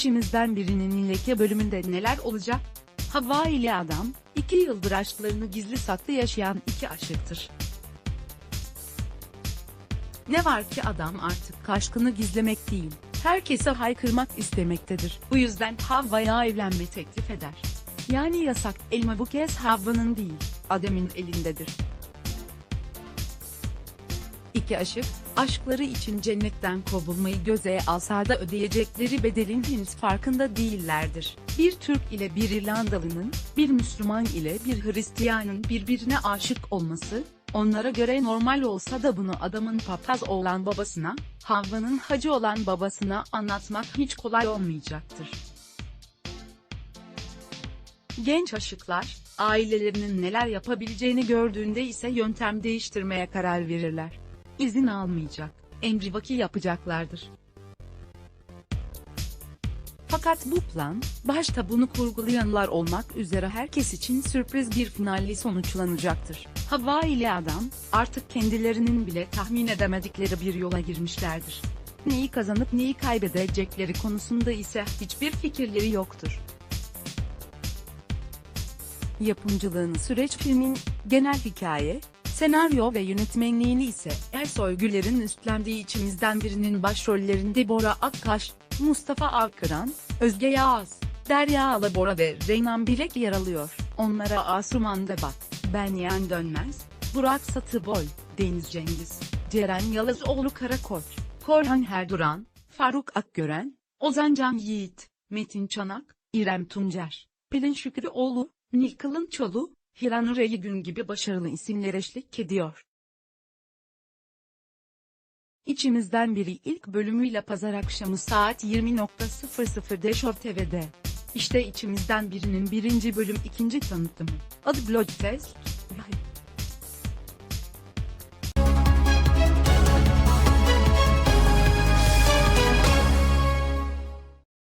İçimizden birinin leke bölümünde neler olacak? Havva ile adam, iki yıldır aşklarını gizli saklı yaşayan iki aşıktır. Ne var ki adam artık aşkını gizlemek değil, herkese haykırmak istemektedir. Bu yüzden Havva'ya evlenme teklif eder. Yani yasak elma bu kez Havva'nın değil, Adem'in elindedir. İki aşık, aşkları için cennetten kovulmayı göze alsa da ödeyecekleri bedelin henüz farkında değillerdir. Bir Türk ile bir İrlandalı'nın, bir Müslüman ile bir Hristiyanın birbirine aşık olması, onlara göre normal olsa da bunu adamın papaz olan babasına, Havva'nın hacı olan babasına anlatmak hiç kolay olmayacaktır. Genç aşıklar, ailelerinin neler yapabileceğini gördüğünde ise yöntem değiştirmeye karar verirler. İzin almayacak, emrivaki yapacaklardır. Fakat bu plan, başta bunu kurgulayanlar olmak üzere herkes için sürpriz bir finalle sonuçlanacaktır. Havva ile adam, artık kendilerinin bile tahmin edemedikleri bir yola girmişlerdir. Neyi kazanıp neyi kaybedecekleri konusunda ise hiçbir fikirleri yoktur. Yapımcılığını süreç filmin, genel hikaye, senaryo ve yönetmenliğini ise Ersoy Güler'in üstlendiği içimizden birinin başrollerinde Bora Akkaş, Mustafa Akıran, Özge Yağız, Derya Alabora ve Reynan Bilek yer alıyor. Onlara Asuman Debat, Ben Yeğen Dönmez, Burak Satıboy, Deniz Cengiz, Ceren Yalazoğlu Karakoç, Korhan Herduran, Faruk Akgören, Ozan Can Yiğit, Metin Çanak, İrem Tuncer, Pelin Şükrüoğlu, Nil Kılınçoğlu, Hiranur Gün gibi başarılı isimler eşlik ediyor. İçimizden biri ilk bölümüyle pazar akşamı saat 20.00'de Show TV'de. İşte içimizden birinin birinci bölüm ikinci tanıtımı. Adı Bloodfest.